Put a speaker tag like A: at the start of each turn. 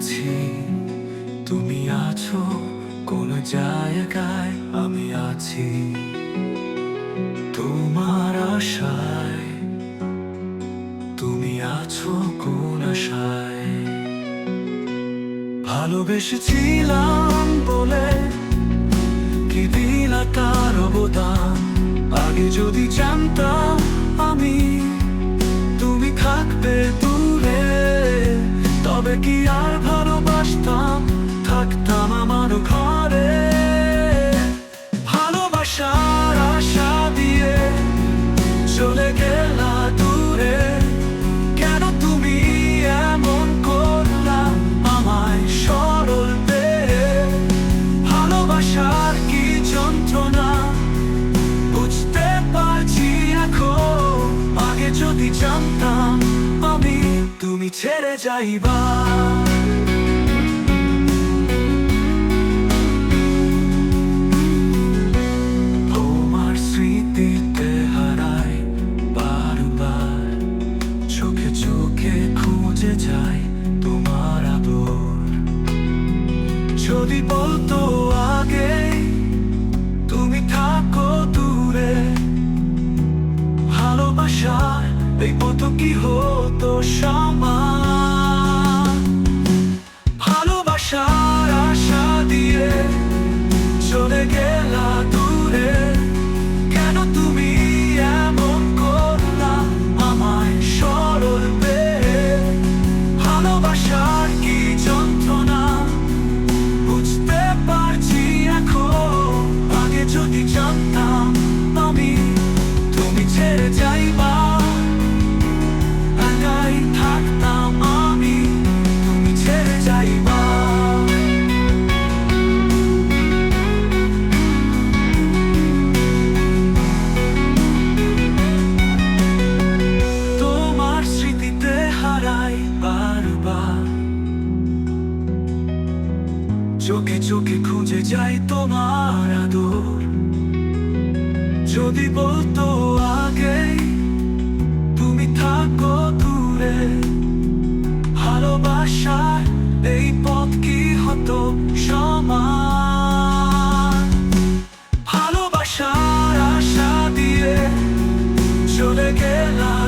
A: আছি। তুমি আছো কোন জায়গায়? আমি আছি তোমার আশায়। তুমি আছো কোন আশায়? ভালোবেসেছিলাম বলে কি দিলা তার অবদান? আগে যদি জানতাম আমি তুমি থাকবে দূরে, তবে কি আর থাকতাম আমার ঘরে। ভালোবাসার আশা দিয়ে চলে গেলা দূরে। কেন তুমি এমন করলা আমায় সরল ভালোবাসার কি যন্ত্রণা? বুঝতে পারছি এখন আগে যদি জানতাম আমি, তুমি ছেড়ে যাইবা। যদি বলতো আগে তুমি থাকো দূরে। ভালোবাসা এই কত কি হতো সমান চোখে চোখে খুঁজে যাই তোমার আদর। যদি বলতো আগে তুমি থাকো দূরে, ভালোবাসার এই পথ কি হতো সমান? ভালোবাসার আশা দিয়ে চলে গেলা